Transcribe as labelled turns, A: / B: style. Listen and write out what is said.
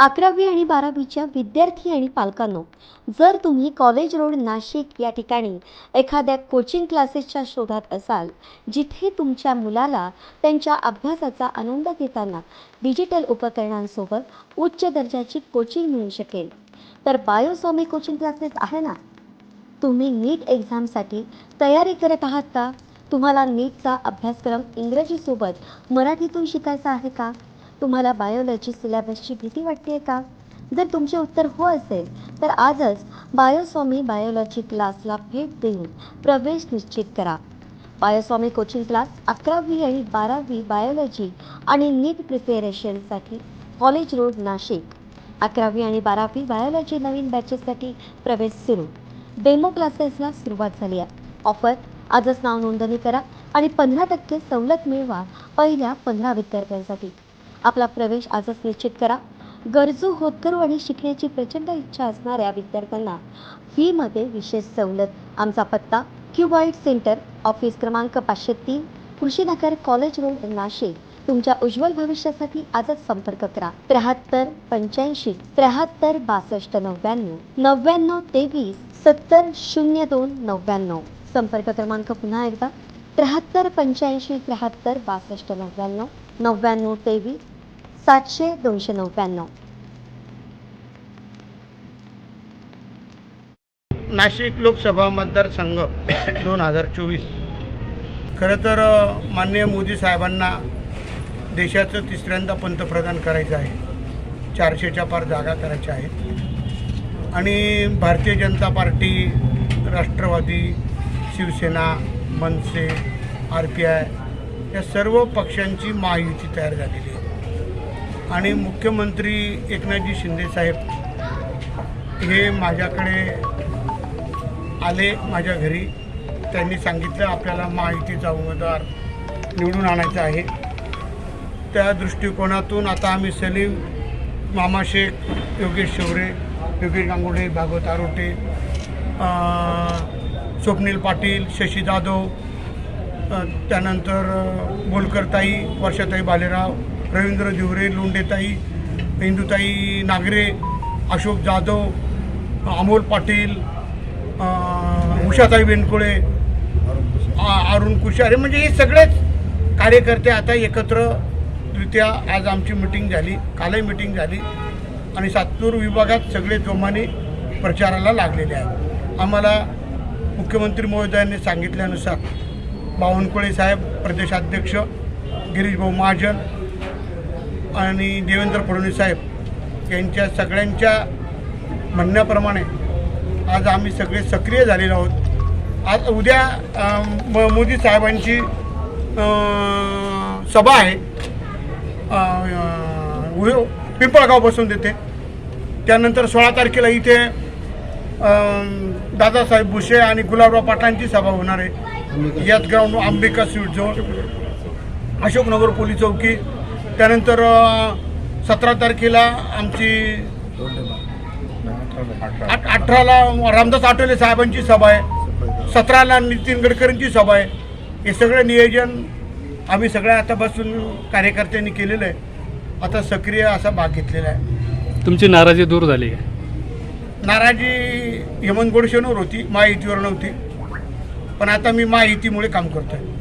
A: अकरावी आणि बारावीच्या विद्यार्थी आणि पालकांनो जर तुम्ही कॉलेज रोड नाशिक या ठिकाणी एखाद्या कोचिंग क्लासेसच्या शोधात असाल जिथे तुमच्या मुलाला त्यांच्या अभ्यासाचा आनंद घेताना डिजिटल उपकरणांसोबत उच्च दर्जाची कोचिंग मिळू शकेल. तर बायोसॉमी कोचिंग क्लासेस आहे ना? तुम्ही नीट एक्झामसाठी तयारी करत आहात का? तुम्हाला नीटचा अभ्यासक्रम इंग्रजीसोबत मराठीतून शिकायचा आहे का? तुम्हाला बायोलॉजी सिलॅबसची भीती वाटते का? जर तुमचे उत्तर हो असेल तर आजच बायोस्वामी बायोलॉजी क्लासला भेट देऊन प्रवेश निश्चित करा. बायोस्वामी कोचिंग क्लास अकरावी आणि बारावी बायोलॉजी आणि नीट प्रिपेरेशनसाठी कॉलेज रोड नाशिक. अकरावी आणि बारावी बायोलॉजी नवीन बॅचेससाठी प्रवेश सुरू. डेमो क्लासेसला सुरुवात झाली आहे. ऑफर आजच नाव नोंदणी करा आणि पंधरा टक्के सवलत मिळवा पहिल्या पंधरा विद्यार्थ्यांसाठी. आपला प्रवेश आजच निश्चित करा. गरजू होतकरू आणि शिकण्याची प्रचंड इच्छा असणाऱ्या विद्यार्थ्यांना फीमध्ये विशेष सवलत. आमचा पत्ता क्युबाईट सेंटर ऑफिस क्रमांक पाचशे तीन कृषीनगर कॉलेज रोड नाशिक. तुमच्या उज्ज्वल भविष्यासाठी आजच संपर्क करा. त्र्याहत्तर पंच्याऐंशी त्र्याहत्तर बासष्ट नव्याण्णव नव्याण्णव तेवीस सत्तर शून्य दोन नव्याण्णव. संपर्क क्रमांक पुन्हा एकदा. त्र्याहत्तर पंच्याऐंशी त्र्याहत्तर बासष्ट नव्याण्णव. नव्याण्णव तेवीस सातशे दोनशे नव्याण्णव.
B: नाशिक लोकसभा मतदारसंघ दोन हजार चोवीस. खरं तर माननीय मोदी साहेबांना देशाचं तिसऱ्यांदा पंतप्रधान करायचं आहे. चारशेच्या पार जागा करायच्या आहेत. आणि Bharatiya Janata party Rashtravadi Shivsena MNS R P I या सर्व पक्षांची महायुती तयार झालेली आहे. आणि मुख्यमंत्री एकनाथजी शिंदेसाहेब हे माझ्याकडे आले माझ्या घरी. त्यांनी सांगितलं आपल्याला महायुतीचा उमेदवार निवडून आणायचा आहे. त्या दृष्टिकोनातून आता आम्ही सलीम मामा शेख योगेश शिवरे योगेश गांगुडे भागवत आरोटे स्वप्नील पाटील शशी जाधव त्यानंतर बोलकरताई वर्षाताई बालेराव रवींद्र दिवरे लोंडेताई इंदुताई नागरे अशोक जाधव अमोल पाटील उषाताई बेनकुळे आ- अरुण कुशारे म्हणजे हे सगळेच कार्यकर्ते आता एकत्ररित्या आज आमची मिटिंग झाली कालही मिटिंग झाली आणि सातपूर विभागात सगळे जोमाने प्रचाराला लागलेले आहेत. आम्हाला मुख्यमंत्री महोदयांनी सांगितल्यानुसार बावनकुळे साहेब प्रदेशाध्यक्ष गिरीशभाऊ महाजन आणि देवेंद्र फडणवीस साहेब यांच्या सगळ्यांच्या म्हणण्याप्रमाणे आज आम्ही सगळे सक्रिय झालेलो आहोत. आज उद्या म- मोदी साहेबांची सभा आहे. पिंपळगाव बसून देते. त्यानंतर सोळा तारखेला इथे दादासाहेब भुसे आणि गुलाबराव पाटलांची सभा होणार आहे. याच ग्राउंड अंबिका स्वीटजवळ अशोकनगर पोलीस चौकी. त्यानंतर सतरा तारखेला आमची अठराला रामदास आठवले साहेबांची सभा आहे. सतराला नितीन गडकरींची सभा आहे. हे सगळं नियोजन आम्ही सगळ्या आता बसून कार्यकर्त्यांनी केलेलं आहे. आता सक्रिय असा भाग घेतलेला आहे.
C: तुमची नाराजी दूर झाली आहे.
B: नाराजी हेमंत गोडशेंवर होती महायुतीवर नव्हती. पण आता मी महायुतीमुळे काम करतोय.